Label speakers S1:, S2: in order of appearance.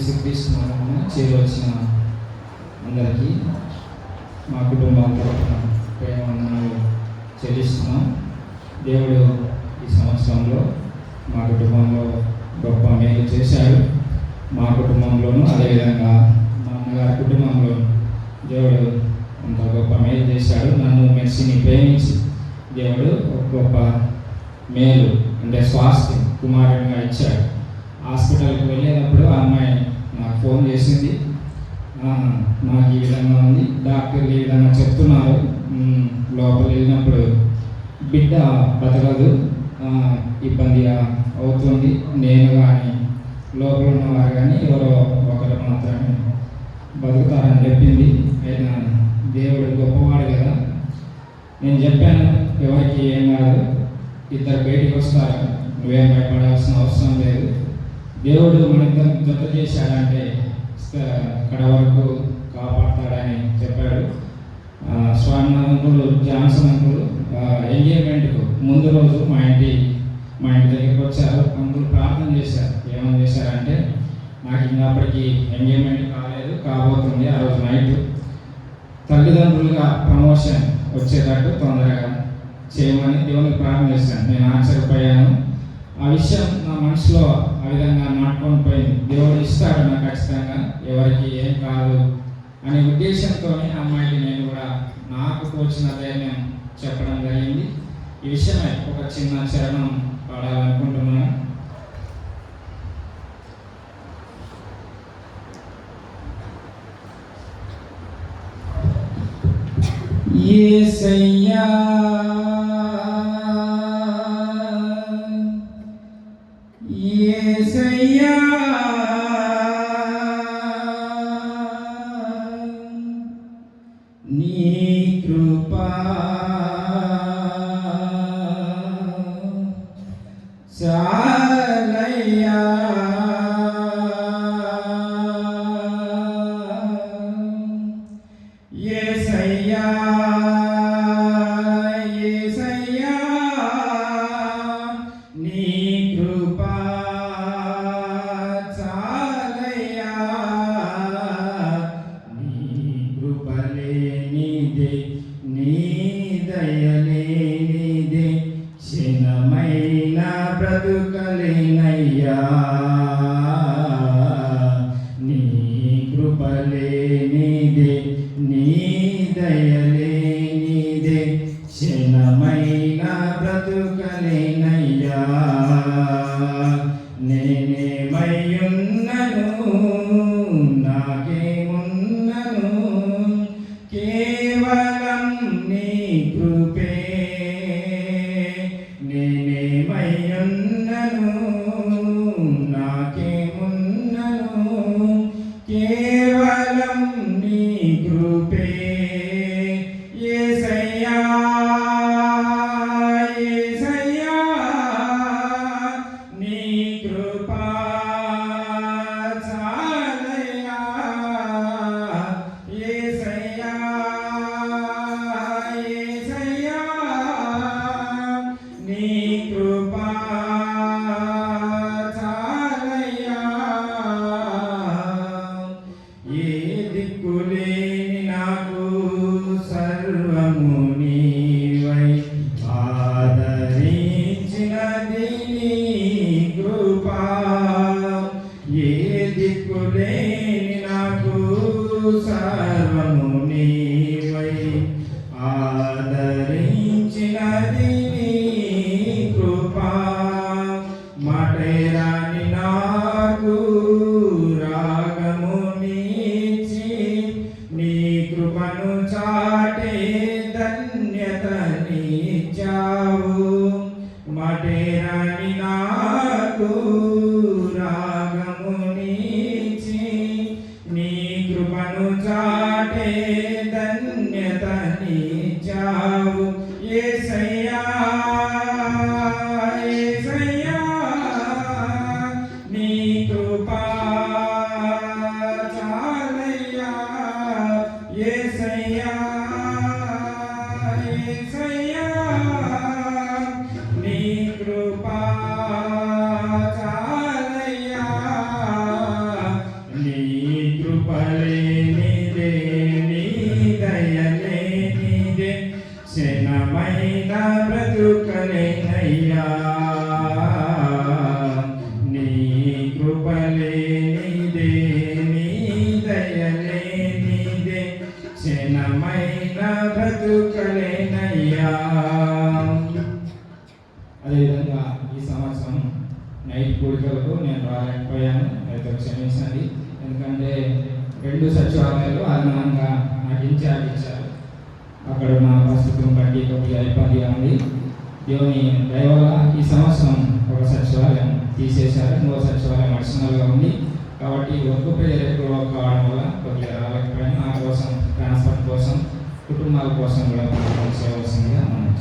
S1: ప్రభైన యేసుక్రీస్తు అందరికీ మా కుటుంబాల తరఫున ప్రేమ చెల్లిస్తున్నాం. దేవుడు ఈ సంవత్సరంలో మా కుటుంబంలో గొప్ప మేలు చేశాడు. మా కుటుంబంలోనూ అదేవిధంగా మా అమ్మగారి కుటుంబంలో దేవుడు అంత గొప్ప మేలు చేశాడు. నన్ను మెస్సిని ప్రేమించి దేవుడు ఒక గొప్ప మేలు అంటే స్వాస్థ్యం కుమారుడిగా ఇచ్చాడు. హాస్పిటల్ వెళ్ళేటప్పుడు ఆ అమ్మాయి నాకు ఫోన్ చేసింది. నాకు ఈ విధంగా ఉంది. డాక్టర్లు ఈ విధంగా చెప్తున్నారు? లోపల వెళ్ళినప్పుడు బిడ్డ బతకదు. ఇబ్బందిగా అవుతుంది. నేను కానీ లోపల ఉన్నవారు కానీ ఎవరో ఒకరు మాత్రమే బతుకుతారని చెప్పింది. అయినా దేవుడు గొప్పవాడు కదా. నేను చెప్పాను ఎవరికి ఏం కాదు. ఇద్దరు బయటికి వస్తారు. నువ్వేం భయపడాల్సిన అవసరం లేదు. దేవుడు మనిద్దరం జత చేశాడంటే అక్కడ వరకు కాపాడతాడని చెప్పాడు. స్వామి అంకులు జాన్సన్ అంకులు ఎంగేజ్మెంట్కు ముందు రోజు మా ఇంటి మా ఇంటి దగ్గరికి వచ్చారు. అంకులు ప్రార్థన చేశారు. ఏమని చేశారంటే నాకు ఇంకా అప్పటికి ఎంగేజ్మెంట్ కాలేదు కాబోతుంది ఆ రోజు నైట్. తల్లిదండ్రులుగా ప్రమోషన్ వచ్చేటట్టు తొందరగా చేయమని దేవునికి ప్రార్థన చేశాను. నేను ఆశ్చర్యపోయాను. ఆ విషయం నా మనసులో ఆ విధంగా నాటుకొని పోయింది. దేవుడు ఇస్తాడు నాకు ఖచ్చితంగా ఎవరికి ఏం కాదు అనే ఉద్దేశంతో అమ్మాయికి నేను కూడా నాకు తోచిన ధైర్యం చెప్పడం జరిగింది. ఈ విషయమై ఒక చిన్న చరణం పాడాలనుకుంటున్నాను. ఏ సయ్యా నీ దయలేనిదే క్షణమైన బ్రతుకలేనయ్యా. నీ కృపలేనిదే నీ దయలేనిదే క్షణమైన బ్రతుకలేనయ్యా bem? చాటే ధన్యత నీచావు యేసయ్యా యేసయ్యా నీ కృపా చాలయ్యా యేసయ్యా యేసయ్యా నీ కృపా నా బ్రతుకనేనయ్యా. నీ కృపలేనిదే నీ దయలేనిదే క్షణమైన బ్రతుకలేనయ్యా అదేవిధంగా ఈ సంవత్సరం నైట్ కోరికలకు నేను రాలేకపోయాను. అయితే క్షమించండి. ఎందుకంటే రెండు సచివాలయాలు అదనంగా నాకు ఇన్ఛార్జ్ ఇచ్చారు అక్కడ నా పరిస్థితులను బట్టి ఒకటి ఇబ్బందిగా ఉంది దేవుని దయవల్ల ఈ సంవత్సరం ఒక సచివాలయం తీసేశారు. ఇంకో సచివాలయం అడిషనల్గా ఉంది. కాబట్టి ఒక్క పేరు కావడం వల్ల కొద్దిగా రాలేకపోయాను నా కోసం ట్రాన్స్పోర్ట్ కోసం కుటుంబాల కోసం కూడా చేయవలసిందిగా మనం